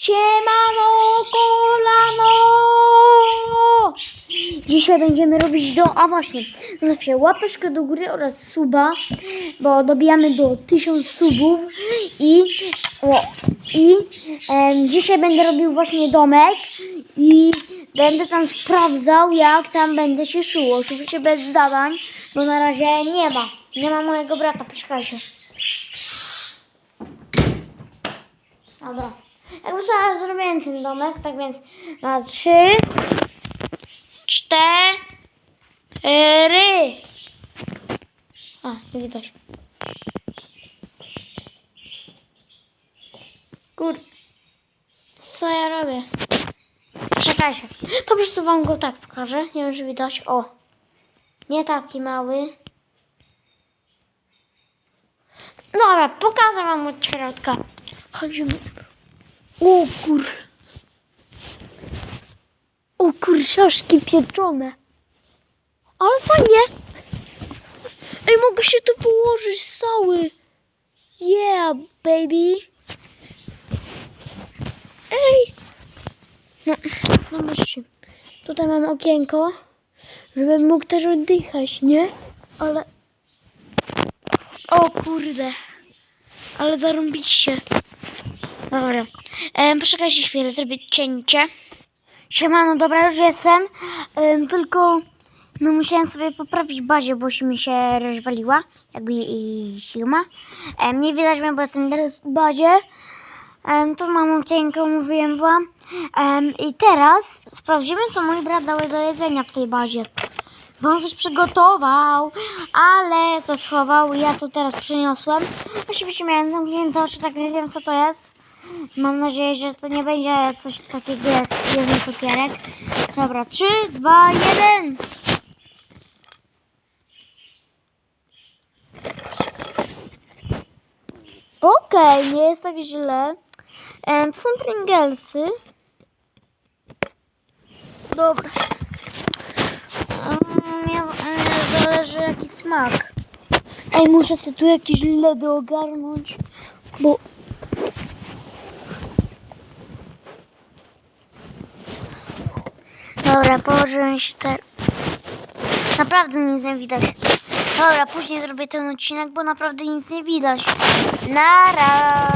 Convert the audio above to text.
Siemano kolano! Dzisiaj będziemy robić do... A właśnie, zawsze łapeczkę do góry oraz suba, bo dobijamy do 1000 subów i... O, I em, dzisiaj będę robił właśnie domek i będę tam sprawdzał, jak tam będę się szyło. Oczywiście bez zadań, bo na razie nie ma. Nie ma mojego brata, poczekajcie. Dobra. Jakby sobie zrobiłem ten domek, tak więc na trzy, cztery. A, nie widać. Kur... Co ja robię? Czekajcie. Po prostu wam go tak pokażę. Nie wiem, czy widać. O. Nie taki mały. Dobra, pokażę wam od środka. Chodzimy. O kur... O kurczaszki pieczone. Ale fajnie. Ej, mogę się tu położyć cały. Yeah, baby. Ej. No, no myślcie. Tutaj mam okienko, żebym mógł też oddychać, nie? Ale... O kurde. Ale zarąbiście. Dobra. Em, poczekajcie chwilę, zrobię cięcie. Siemano, dobra, już jestem. Em, tylko no musiałem sobie poprawić bazie, bo się mi się rozwaliła. Jakby i siła. Em, nie widać mnie, bo jestem teraz w bazie. Em, tu mam okienko, mówiłem wam. I teraz sprawdzimy, co mój brat dał do jedzenia w tej bazie. Bo on coś przygotował, ale co schował, ja tu teraz przyniosłem. Oczywiście miałem zamknięte oczy, tak nie wiem co to jest. Mam nadzieję, że to nie będzie coś takiego jak jeden cukierek. Dobra, 3, 2, 1. Okej, nie jest tak źle. E, są Pringlesy. Dobra. Mm, Nie, nie zależy jaki smak. Ej, muszę sobie tu jakieś ledy ogarnąć, bo... Dobra, położyłem się teraz. Naprawdę nic nie widać. Dobra, później zrobię ten odcinek, bo naprawdę nic nie widać. Nara.